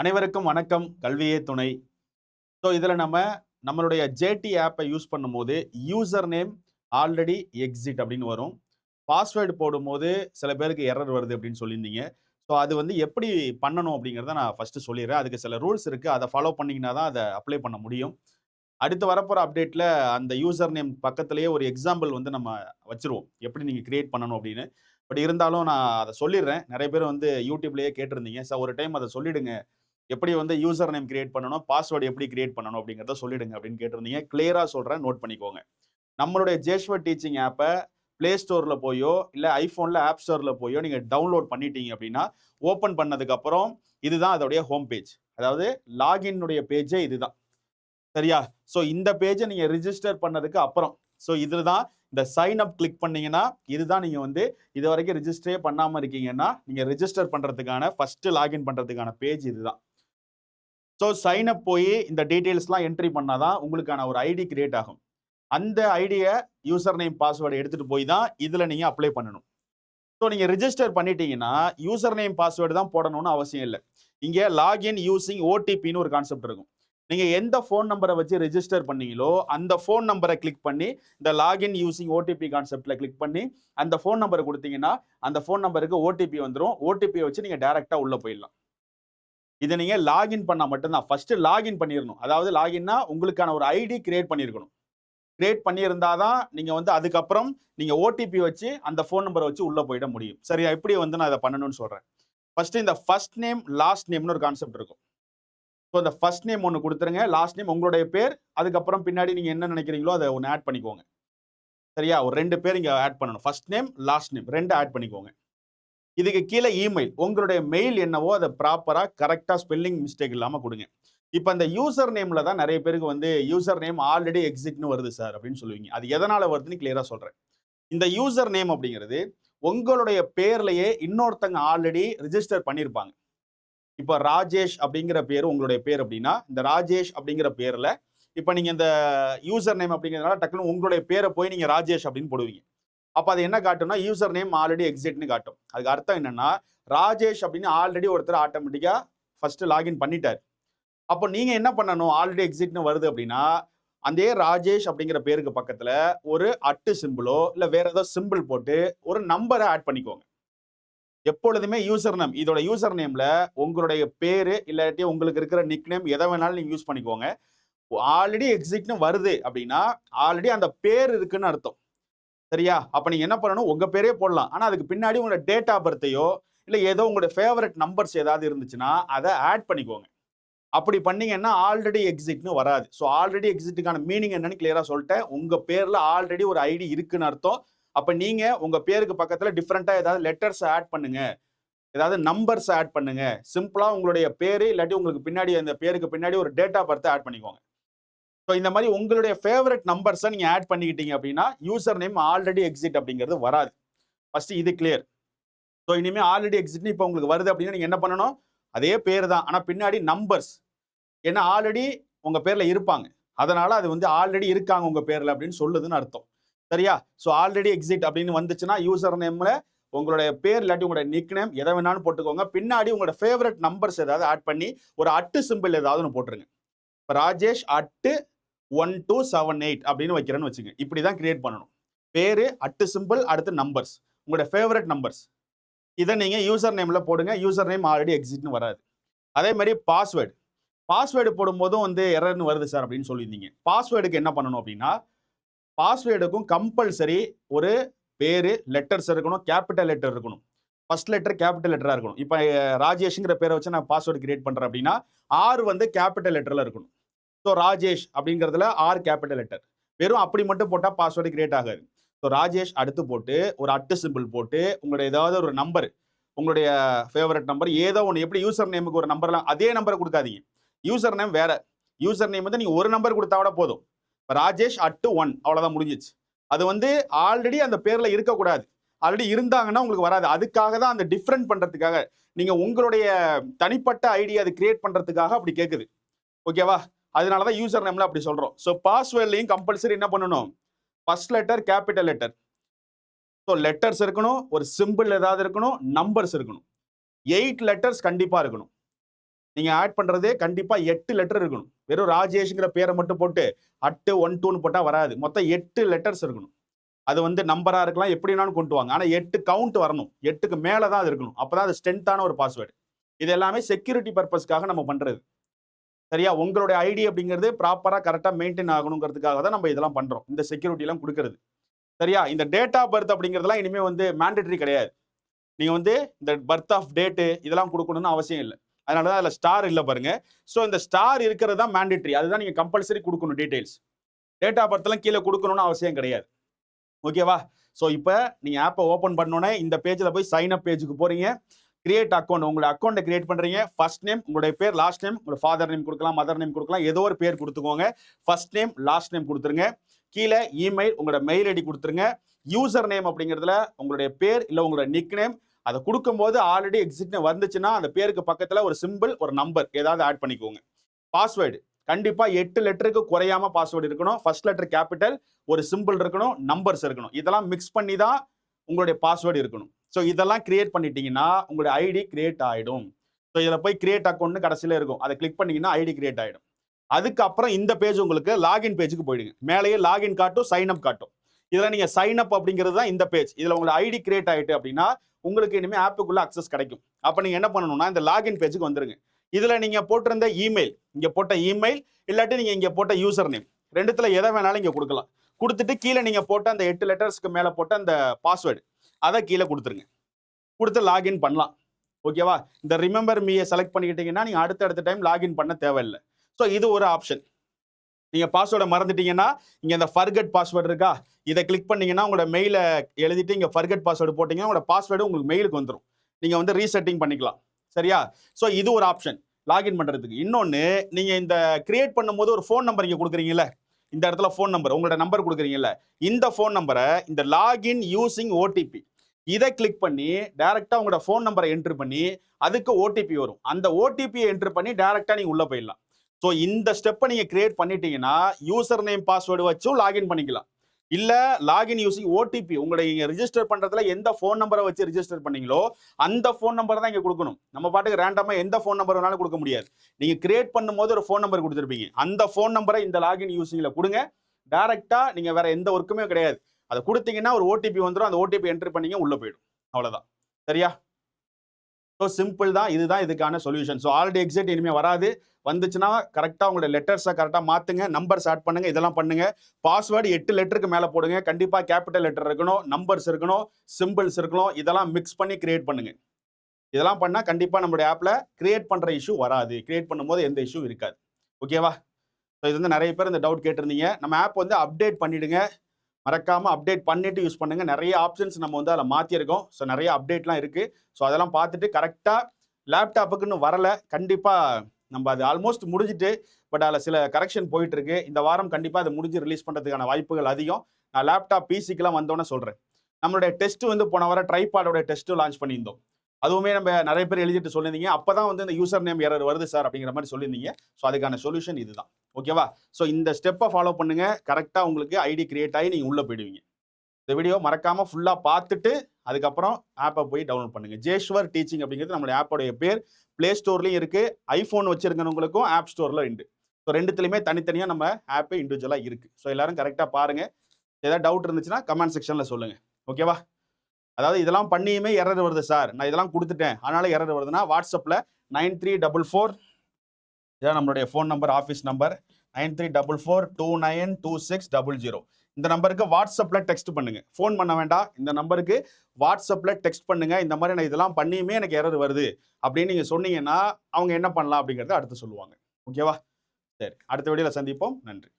அனைவருக்கும் வணக்கம். கல்வியே துணை. ஸோ இதில் நம்ம நம்மளுடைய ஜேடி ஆப்பை யூஸ் பண்ணும்போது யூசர் நேம் ஆல்ரெடி எக்ஸிட் அப்படின்னு வரும். பாஸ்வேர்டு போடும்போது சில பேருக்கு எரர் வருது அப்படின்னு சொல்லியிருந்தீங்க. ஸோ அது வந்து எப்படி பண்ணணும் அப்படிங்கிறத நான் ஃபஸ்ட்டு சொல்லிடுறேன். அதுக்கு சில ரூல்ஸ் இருக்குது அதை ஃபாலோ பண்ணிங்கன்னா தான் அதை அப்ளை பண்ண முடியும். அடுத்து வரப்போகிற அப்டேட்டில் அந்த யூசர் நேம் பக்கத்துலேயே ஒரு எக்ஸாம்பிள் வந்து நம்ம வச்சுருவோம். எப்படி நீங்கள் கிரியேட் பண்ணணும் அப்படின்னு. பட் இருந்தாலும் நான் அதை சொல்லிடுறேன். நிறைய பேர் வந்து யூடியூப்லேயே கேட்டிருந்தீங்க. சார் ஒரு டைம் அதை சொல்லிடுங்க. எப்படி வந்து யூசர் நேம் கிரியேட் பண்ணணும் பாஸ்வேர்டு எப்படி கிரியேட் பண்ணணும் அப்படிங்கிறத சொல்லிடுங்க அப்படின்னு கேட்டிருந்தீங்க. கிளியராக சொல்கிறேன் நோட் பண்ணிக்கோங்க. நம்மளுடைய ஜேஷ்வர் டீச்சிங் ஆப்பை ப்ளே ஸ்டோரில் போயோ இல்லை ஐஃபோனில் ஆப் ஸ்டோரில் போயோ நீங்கள் டவுன்லோட் பண்ணிட்டீங்க அப்படின்னா ஓப்பன் பண்ணதுக்கப்புறம் இதுதான் அதோடைய ஹோம் பேஜ் அதாவது லாகின்னுடைய பேஜே இதுதான். சரியா? ஸோ இந்த பேஜை நீங்கள் ரிஜிஸ்டர் பண்ணதுக்கு அப்புறம் ஸோ இதில் தான் இந்த சைன் அப் கிளிக் பண்ணீங்கன்னா இதுதான் நீங்கள் வந்து இது வரைக்கும் ரிஜிஸ்டரே பண்ணாமல் இருக்கீங்கன்னா நீங்கள் ரிஜிஸ்டர் பண்ணுறதுக்கான ஃபஸ்ட்டு லாகின் பண்ணுறதுக்கான பேஜ் இதுதான். ஸோ சைனப் போய் இந்த டீட்டெயில்ஸ்லாம் என்ட்ரி பண்ணால் தான் உங்களுக்கான ஒரு ஐடி கிரியேட் ஆகும். அந்த ஐடியை யூசர் நேம் பாஸ்வேர்டை எடுத்துகிட்டு போய் தான் இதில் நீங்கள் அப்ளை பண்ணணும். ஸோ நீங்கள் ரிஜிஸ்டர் பண்ணிட்டீங்கன்னா யூசர் நேம் பாஸ்வேர்டு தான் போடணும்னு அவசியம் இல்லை. இங்கே லாகின் யூசிங் ஓடிபின்னு ஒரு கான்செப்ட் இருக்கும். நீங்கள் எந்த ஃபோன் நம்பரை வச்சு ரிஜிஸ்டர் பண்ணீங்களோ அந்த ஃபோன் நம்பரை கிளிக் பண்ணி இந்த லாகின் யூசிங் ஓடிபி கான்செப்டில் கிளிக் பண்ணி அந்த ஃபோன் நம்பரை கொடுத்தீங்கன்னா அந்த ஃபோன் நம்பருக்கு ஓடிபி வந்துடும் ஓடிபியை வச்சு நீங்கள் டேரெக்டாக உள்ளே போயிடலாம். இதை நீங்கள் லாகின் பண்ணால் மட்டும்தான். ஃபஸ்ட்டு லாகின் பண்ணிடணும் அதாவது லாகின்னா உங்களுக்கான ஒரு ஐடி கிரியேட் பண்ணியிருக்கணும் கிரியேட் பண்ணியிருந்தா தான் நீங்கள் வந்து அதுக்கப்புறம் நீங்கள் ஓடிபி வச்சு அந்த ஃபோன் நம்பரை வச்சு உள்ளே போயிட முடியும். சரியா? எப்படி வந்து நான் இதை பண்ணணும்னு சொல்கிறேன் ஃபஸ்ட்டு இந்த ஃபர்ஸ்ட் நேம் லாஸ்ட் நேம்னு ஒரு கான்செப்ட் இருக்கும். ஸோ அந்த ஃபர்ஸ்ட் நேம் ஒன்று கொடுத்துருங்க. லாஸ்ட் நேம் உங்களுடைய பேர். அதுக்கப்புறம் பின்னாடி நீங்கள் என்ன நினைக்கிறீங்களோ அதை ஒன்று ஆட் பண்ணிக்கோங்க. சரியா? ஒரு ரெண்டு பேர் இங்கே ஆட் பண்ணணும். ஃபஸ்ட் நேம் லாஸ்ட் நேம் ரெண்டு ஆட் பண்ணிக்கோங்க. இதுக்கு கீழே இமெயில் உங்களுடைய மெயில் என்னவோ அதை ப்ராப்பராக கரெக்டாக ஸ்பெல்லிங் மிஸ்டேக் இல்லாமல் கொடுங்க. இப்போ இந்த யூசர் நேமில் தான் நிறைய பேருக்கு வந்து யூசர் நேம் ஆல்ரெடி எக்ஸிட்னு வருது சார் அப்படின்னு சொல்லுவீங்க. அது எதனால் வருதுன்னு கிளியராக சொல்கிறேன் இந்த யூசர் நேம் அப்படிங்கிறது உங்களுடைய பேர்லையே இன்னொருத்தங்க ஆல்ரெடி ரிஜிஸ்டர் பண்ணியிருப்பாங்க இப்போ ராஜேஷ் அப்படிங்கிற பேர் உங்களுடைய பேர் அப்படின்னா இந்த ராஜேஷ் அப்படிங்கிற பேரில் இப்போ நீங்கள் இந்த யூசர் நேம் அப்படிங்கிறதுனால டக்குனு உங்களுடைய பேரை போய் நீங்கள் ராஜேஷ் அப்படின்னு போடுவீங்க. அப்போ அது என்ன காட்டும்னா யூசர் நேம் ஆல்ரெடி எக்ஸிட்னு காட்டும். அதுக்கு அர்த்தம் என்னன்னா ராஜேஷ் அப்படின்னு ஆல்ரெடி ஒருத்தர் ஆட்டோமேட்டிக்காக ஃபஸ்ட்டு லாகின் பண்ணிட்டார். அப்போ நீங்கள் என்ன பண்ணணும்? ஆல்ரெடி எக்ஸிட்னு வருது அப்படின்னா அந்த ராஜேஷ் அப்படிங்கிற பேருக்கு பக்கத்தில் ஒரு அட்டு சிம்பிளோ இல்லை வேற ஏதோ சிம்பிள் போட்டு ஒரு நம்பரை ஆட் பண்ணிக்கோங்க. எப்பொழுதுமே யூசர் நேம் இதோட யூசர் நேமில் உங்களுடைய பேர் இல்லாட்டி உங்களுக்கு இருக்கிற நிக் நேம் எதை வேணாலும் நீங்கள் யூஸ் பண்ணிக்கோங்க. ஆல்ரெடி எக்ஸிட்னு வருது அப்படின்னா ஆல்ரெடி அந்த பேர் இருக்குன்னு அர்த்தம். சரியா? அப்ப நீங்க என்ன பண்ணணும்? உங்க பேரே போடலாம். ஆனா அதுக்கு பின்னாடி உங்களோட டேட் ஆஃப் பர்த்தையோ இல்லை ஏதோ உங்களோட ஃபேவரட் நம்பர்ஸ் ஏதாவது இருந்துச்சுன்னா அதை ஆட் பண்ணிக்கோங்க. அப்படி பண்ணீங்கன்னா ஆல்ரெடி எக்ஸிட்னு வராது. ஸோ ஆல்ரெடி எக்ஸிட்டுக்கான மீனிங் என்னன்னு கிளியராக சொல்லிட்டேன். உங்கள் பேரில் ஆல்ரெடி ஒரு ஐடி இருக்குன்னு அர்த்தம். அப்போ நீங்கள் உங்கள் பேருக்கு பக்கத்தில் டிஃப்ரெண்ட்டாக ஏதாவது லெட்டர்ஸ் ஆட் பண்ணுங்க. ஏதாவது நம்பர்ஸ் ஆட் பண்ணுங்க. சிம்பிளாக உங்களுடைய பேர் இல்லாட்டி உங்களுக்கு பின்னாடி அந்த பேருக்கு பின்னாடி ஒரு டேட் ஆஃப் ஆட் பண்ணிக்கோங்க. ஸோ இந்த மாதிரி உங்களுடைய ஃபேவரட் நம்பர்ஸை நீங்கள் ஆட் பண்ணிக்கிட்டீங்க அப்படின்னா யூசர் நேம் ஆல்ரெடி எக்ஸிட் அப்படிங்கிறது வராது. ஃபர்ஸ்ட் இது கிளியர் ஸோ இனிமேல் ஆல்ரெடி எக்ஸிட்னு இப்போ உங்களுக்கு வருது அப்படின்னா நீங்கள் என்ன பண்ணணும்? அதே பேர் தான். ஆனால் பின்னாடி நம்பர்ஸ் ஏன்னா ஆல்ரெடி உங்கள் பேரில் இருப்பாங்க. அதனால் அது வந்து ஆல்ரெடி இருக்காங்க உங்கள் பேரில் அப்படின்னு சொல்லுதுன்னு அர்த்தம். சரியா? ஸோ ஆல்ரெடி எக்ஸிட் அப்படின்னு வந்துச்சுன்னா யூசர் நேமில் உங்களுடைய பேர் இல்லாட்டி உங்களுடைய நிக் நேம் எதை வேணாலும் போட்டுக்கோங்க. பின்னாடி உங்களோட ஃபேவரட் நம்பர்ஸ் ஏதாவது ஆட் பண்ணி ஒரு அட்டு சிம்பிள் ஏதாவது ஒன்று போட்டுருங்க. இப்போ Rajesh at one two seven eight அப்படின்னு வைக்கிறேன்னு வச்சுங்க இப்படி தான் கிரியேட் பண்ணணும். பேர் அட்டு சிம்பிள் அடுத்து நம்பர்ஸ் உங்களுடைய ஃபேவரட் நம்பர்ஸ் இதை நீங்கள் யூசர் நேமில் போடுங்க. யூசர் நேம் ஆல்ரெடி எக்ஸிட்னு வராது. அதே மாதிரி பாஸ்வேர்டு பாஸ்வேர்டு போடும்போதும் வந்து எரர்னு வருது சார் அப்படின்னு சொல்லியிருந்தீங்க. பாஸ்வேர்டுக்கு என்ன பண்ணணும் அப்படின்னா பாஸ்வேர்டுக்கும் கம்பல்சரி ஒரு பேர் லெட்டர்ஸ் இருக்கணும் கேபிட்டல் லெட்டர் இருக்கணும். ஃபர்ஸ்ட் லெட்டர் கேபிட்டல் லெட்டராக இருக்கணும். இப்போ ராஜேஷ்ங்கிற பேரை வச்சு நான் பாஸ்வேர்டு கிரியேட் பண்ணுறேன் அப்படின்னா ஆறு வந்து கேபிட்டல் லெட்டரில் இருக்கணும். ஸோ ராஜேஷ் அப்படிங்கிறதுல ஆர் கேபிட்டல் லெட்டர் வெறும் அப்படி மட்டும் போட்டால் பாஸ்வேர்டு கிரியேட் ஆகாது. ஸோ ராஜேஷ் அடுத்து போட்டு ஒரு அட்டு சிம்பிள் போட்டு உங்களுடைய ஏதாவது ஒரு நம்பர் உங்களுடைய ஃபேவரட் நம்பர் ஏதோ ஒன்று எப்படி யூசர் நேமுக்கு ஒரு நம்பர்லாம் அதே நம்பரை கொடுக்காதீங்க. யூசர் நேம் வேற. யூசர் நேம் வந்து நீங்கள் ஒரு நம்பர் கொடுத்தா விட போதும். ராஜேஷ் அட்டு ஒன் அவ்வளோதான் முடிஞ்சிச்சு. அது வந்து ஆல்ரெடி அந்த பேரில் இருக்கக்கூடாது. ஆல்ரெடி இருந்தாங்கன்னா உங்களுக்கு வராது. அதுக்காக தான் அந்த டிஃப்ரெண்ட் பண்ணுறதுக்காக நீங்கள் உங்களுடைய தனிப்பட்ட ஐடியா அது கிரியேட் பண்ணுறதுக்காக அப்படி கேட்குது ஓகேவா அதனால தான் யூசர் நேம்ல அப்படி சொல்கிறோம் ஸோ பாஸ்வேர்ட்லையும் கம்பல்சரி என்ன பண்ணணும்? First letter capital letter so letters இருக்கணும் ஒரு சிம்பிள் ஏதாவது இருக்கணும் நம்பர்ஸ் இருக்கணும். எயிட் லெட்டர்ஸ் கண்டிப்பாக இருக்கணும். நீங்கள் ஆட் பண்ணுறதே கண்டிப்பாக எட்டு லெட்டர் இருக்கணும். வெறும் ராஜேஷ்ங்கிற பேரை மட்டும் போட்டு அட்டு ஒன் டூன்னு போட்டால் வராது. மொத்தம் எட்டு லெட்டர்ஸ் இருக்கணும். அது வந்து நம்பராக இருக்கலாம் எப்படினாலும் கொண்டு வாங்க. ஆனால் எட்டு கவுண்ட் வரணும். எட்டுக்கு மேலே தான் அது இருக்கணும். அப்போ தான் அது ஸ்ட்ரென்த்தான ஒரு பாஸ்வேர்டு இது எல்லாமே செக்யூரிட்டி பர்பஸ்க்காக நம்ம பண்ணுறது சரியா? உங்களுடைய ஐடி அப்படிங்கிறது ப்ராப்பராக கரெக்டாக மெயின்டைன் ஆகணுங்கிறதுக்காக தான் நம்ம இதெல்லாம் பண்ணுறோம் இந்த செக்யூரிட்டிலாம் கொடுக்கறது. சரியா? இந்த டேட் ஆஃப் பர்த் அப்படிங்கிறதுலாம் இனிமேல் வந்து மேண்டட்ரி கிடையாது. நீங்கள் வந்து இந்த பர்த் ஆஃப் டேட்டு இதெல்லாம் கொடுக்கணும்னு அவசியம் இல்லை. அதனால தான் அதில் ஸ்டார் இல்லை பாருங்க. ஸோ இந்த ஸ்டார் இருக்கிறது தான் மேண்டட்ரி அதுதான் நீங்கள் கம்பல்சரி கொடுக்கணும் டீடைல்ஸ் டேட் ஆஃப் பர்த்லாம் கீழே கொடுக்கணும்னு அவசியம் கிடையாது. ஓகேவா ஸோ இப்போ நீங்கள் ஆப்பை ஓப்பன் பண்ணோன்னே இந்த பேஜில் போய் சைன் அப் பேஜுக்கு போகிறீங்க கிரியேட் அக்கௌண்ட் உங்களோட அக்கௌண்ட்டை கிரியேட் பண்ணுறீங்க ஃபர்ஸ்ட் நேம் உங்களுடைய பேர் லாஸ்ட் நேம் உங்களோட ஃபாதர் நேம் கொடுக்கலாம் மதர் நேம் கொடுக்கலாம் ஏதோ ஒரு பேர் கொடுத்துக்கோங்க. ஃபர்ஸ்ட் நேம் லாஸ்ட் நேம் கொடுத்துருங்க. கீழே இமெயில் உங்களோட மெயில் ஐடி கொடுத்துருங்க. யூசர் நேம் அப்படிங்கிறதுல உங்களுடைய பேர் இல்லை உங்களோட நிக் நேம் அதை கொடுக்கும்போது ஆல்ரெடி எக்ஸிட்னு வந்துச்சுன்னா அந்த பேருக்கு பக்கத்தில் ஒரு சிம்பிள் ஒரு நம்பர் ஏதாவது ஆட் பண்ணிக்கோங்க. பாஸ்வேர்டு கண்டிப்பாக எட்டு லெட்டருக்கு குறையாம பாஸ்வேர்டு இருக்கணும். ஃபர்ஸ்ட் லெட்டர் கேபிட்டல் ஒரு சிம்பிள் இருக்கணும் நம்பர்ஸ் இருக்கணும். இதெல்லாம் மிக்ஸ் பண்ணி தான் உங்களுடைய பாஸ்வேர்டு இருக்கணும். ஸோ இதெல்லாம் கிரியேட் பண்ணிட்டீங்கன்னா உங்களுடைய ஐடி கிரியேட் ஆகிடும் ஸோ இதில் போய் கிரியேட் அக்கௌண்ட்னு கடைசியில் இருக்கும். அதை கிளிக் பண்ணிங்கன்னா ஐடி கிரியேட் ஆகிடும் அதுக்கப்புறம் இந்த பேஜ் உங்களுக்கு லாகின் பேஜுக்கு போயிடுங்க. மேலேயே லாகின் காட்டும் சைன் அப் காட்டும். இதில் நீங்கள் சைன் அப் அப்படிங்கிறது தான் இந்த பேஜ் இதில் உங்களுக்கு ஐடி கிரியேட் ஆகிட்டு அப்படின்னா உங்களுக்கு இனிமேல் ஆப்புக்குள்ளே அக்சஸ் கிடைக்கும். அப்போ நீங்கள் என்ன பண்ணணும்னா இந்த லாகின் பேஜுக்கு வந்துருங்க. இதில் நீங்கள் போட்டிருந்த இமெயில் இங்கே போட்ட இமெயில் இல்லாட்டி நீங்கள் இங்கே போட்ட யூசர் நேம் ரெண்டுத்தில் எதை வேணாலும் இங்கே கொடுக்கலாம். கொடுத்துட்டு கீழே நீங்கள் போட்ட அந்த எட்டு லெட்டர்ஸ்க்கு மேலே போட்ட அந்த பாஸ்வேர்டு அதை கீழே கொடுத்துருங்க. கொடுத்து லாகின் பண்ணலாம். ஓகேவா இந்த ரிமெம்பர் மீயை செலக்ட் பண்ணிக்கிட்டீங்கன்னா நீங்கள் அடுத்த அடுத்த டைம் லாகின் பண்ண தேவையில்லை. ஸோ இது ஒரு ஆப்ஷன் நீங்கள் பாஸ்வேர்டை மறந்துட்டீங்கன்னா இங்கே இந்த ஃபர்கட் பாஸ்வேர்டு இருக்கா? இதை கிளிக் பண்ணீங்கன்னா உங்களோட மெயிலை எழுதிட்டு இங்கே ஃபர்கட் பாஸ்வேர்டு போட்டிங்கன்னா உங்களோட பாஸ்வேர்டு உங்களுக்கு மெயிலுக்கு வந்துடும் நீங்கள் வந்து ரீசெட்டிங் பண்ணிக்கலாம். சரியா? ஸோ இது ஒரு ஆப்ஷன் லாகின் பண்ணுறதுக்கு இன்னொன்று நீங்கள் இந்த கிரியேட் பண்ணும்போது ஒரு ஃபோன் நம்பர் இங்கே கொடுக்குறீங்கல்ல? இந்த இடத்துல ஃபோன் நம்பர் உங்களோட நம்பர் கொடுக்குறீங்கல்ல? இந்த ஃபோன் நம்பரை இந்த லாகின் யூஸிங் ஓடிபி இதை கிளிக் பண்ணி டைரெக்டாக உங்களோட ஃபோன் நம்பரை என்ட்ரு பண்ணி அதுக்கு ஓடிபி வரும். அந்த ஓடிபியை என்ட்ரு பண்ணி டைரெக்டாக நீங்கள் உள்ளே போயிடலாம். ஸோ இந்த ஸ்டெப்பை நீங்கள் கிரியேட் பண்ணிட்டீங்கன்னா யூசர் நேம் பாஸ்வேர்டு வச்சும் லாகின் பண்ணிக்கலாம். இல்லை லாகின் யூஸிங் ஓடிபி உங்களை இங்கே ரிஜிஸ்டர் பண்ணுறதுல எந்த ஃபோன் நம்பரை வச்சு ரிஜிஸ்டர் பண்ணீங்களோ அந்த ஃபோன் நம்பர் தான் இங்கே கொடுக்கணும். நம்ம பாட்டுக்கு ரேண்டமாக எந்த ஃபோன் நம்பர் வேணாலும் கொடுக்க முடியாது. நீங்கள் கிரியேட் பண்ணும்போது ஒரு ஃபோன் நம்பர் கொடுத்துருப்பீங்க. அந்த ஃபோன் நம்பரை இந்த லாகின் யூஸிங்கில் கொடுங்க. டேரெக்டாக நீங்கள் வேறு எந்த ஒர்க்குமே கிடையாது. அதை கொடுத்தீங்கன்னா ஒரு ஓடிபி வந்துடும் அந்த ஓடிபி என்ட்ரு பண்ணிங்க உள்ளே போயிடும். அவ்வளோதான் சரியா? ஸோ சிம்பிள் தான். இதுதான் இதுக்கான சொல்யூஷன் ஸோ ஆல்ரெடி எக்ஸிட் இனிமேல் வராது. வந்துச்சுன்னா கரெக்டாக உங்களோட லெட்டர்ஸை கரெக்டாக மாற்றுங்க நம்பர்ஸ் ஆட் பண்ணுங்க. இதெல்லாம் பண்ணுங்கள் பாஸ்வேர்டு எட்டு லெட்டருக்கு மேலே போடுங்க. கண்டிப்பாக கேபிட்டல் லெட்டர் இருக்கணும். நம்பர்ஸ் இருக்கணும். சிம்பிள்ஸ் இருக்கணும். இதெல்லாம் மிக்ஸ் பண்ணி கிரியேட் பண்ணுங்கள் இதெல்லாம் பண்ணால் கண்டிப்பாக நம்மளுடைய ஆப்பில் கிரியேட் பண்ணுற இஷ்யூ வராது. கிரியேட் பண்ணும்போது எந்த இஷ்யூ இருக்காது. ஓகேவா ஸோ இது வந்து நிறைய பேர் இந்த டவுட் கேட்டிருந்தீங்க. நம்ம ஆப் வந்து அப்டேட் பண்ணிவிடுங்க மறக்காமல் அப்டேட் பண்ணிட்டு யூஸ் பண்ணுங்க. நிறைய ஆப்ஷன்ஸ் நம்ம வந்து அதில் மாற்றிருக்கோம் ஸோ நிறைய அப்டேட்லாம் இருக்கு. ஸோ அதெல்லாம் பார்த்துட்டு கரெக்டாக லேப்டாப்புக்குன்னு வரல. கண்டிப்பாக நம்ம அது ஆல்மோஸ்ட் முடிஞ்சிட்டு பட் அதில் சில கரெக்ஷன் போயிட்டு இருக்கு இந்த வாரம் கண்டிப்பாக அதை முடிஞ்சு ரிலீஸ் பண்ணுறதுக்கான வாய்ப்புகள் அதிகம். நான் லேப்டாப் பிசிக்கெலாம் வந்தோன்னே சொல்கிறேன் நம்மளுடைய டெஸ்ட்டு வந்து போன வாரம் ட்ரைபாடோட டெஸ்ட்டும் லான்ச் பண்ணியிருந்தோம். அதுவுமே நம்ம நிறைய பேர் எழுதிட்டு சொல்லியிருந்தீங்க. அப்போ தான் வந்து இந்த யூசர் நேம் எரர் வருது சார் அப்படிங்கிற மாதிரி சொல்லியிருந்தீங்க. ஸோ அதுக்கான சொல்யூஷன் இதுதான். ஓகேவா ஸோ இந்த ஸ்டெப்பை ஃபாலோ பண்ணுங்க. கரெக்டாக உங்களுக்கு ஐடி கிரியேட் ஆகி நீங்கள் உள்ளே போயிடுவீங்க. இந்த வீடியோ மறக்காமல் ஃபுல்லாக பார்த்துட்டு அதுக்கப்புறம் ஆப்பை போய் டவுன்லோட் பண்ணுங்கள் ஜேஷ்வர் டீச்சிங் அப்படிங்கிறது நம்மளுடைய ஆப்போடைய பேர். ப்ளே ஸ்டோர்லையும் இருக்குது ஐஃபோன் வச்சிருக்கிறவங்களுக்கும் ஆப் ஸ்டோரில் உண்டு. ஸோ ரெண்டுத்துலையுமே தனித்தனியாக நம்ம ஆப்பு இண்டிவிஜுவலாக இருக்குது ஸோ எல்லாரும் கரெக்டாக பாருங்கள் ஏதாவது டவுட் இருந்துச்சுன்னா கமெண்ட் செக்ஷனில் சொல்லுங்கள் ஓகேவா அதாவது இதெல்லாம் பண்ணியுமே எரர் வருது சார் நான் இதெல்லாம் கொடுத்துட்டேன். அதனால எரர் வருதுன்னா வாட்ஸ்அப்பில் நைன் த்ரீ டபுள் ஃபோர் இதான் நம்மளுடைய phone number office number nine three double four two nine two six double zero. இந்த நம்பருக்கு வாட்ஸ்அப்பில் டெக்ஸ்ட் பண்ணுங்கள் ஃபோன் பண்ண வேண்டாம். இந்த நம்பருக்கு வாட்ஸ்அப்பில் டெக்ஸ்ட் பண்ணுங்கள் இந்த மாதிரி நான் இதெல்லாம் பண்ணியுமே எனக்கு எரர் வருது. அப்படின்னு நீங்கள் சொன்னீங்கன்னா அவங்க என்ன பண்ணலாம் அப்படிங்கிறத அடுத்து சொல்லுவாங்க. ஓகேவா சரி. அடுத்த வீடியோவில் சந்திப்போம். நன்றி.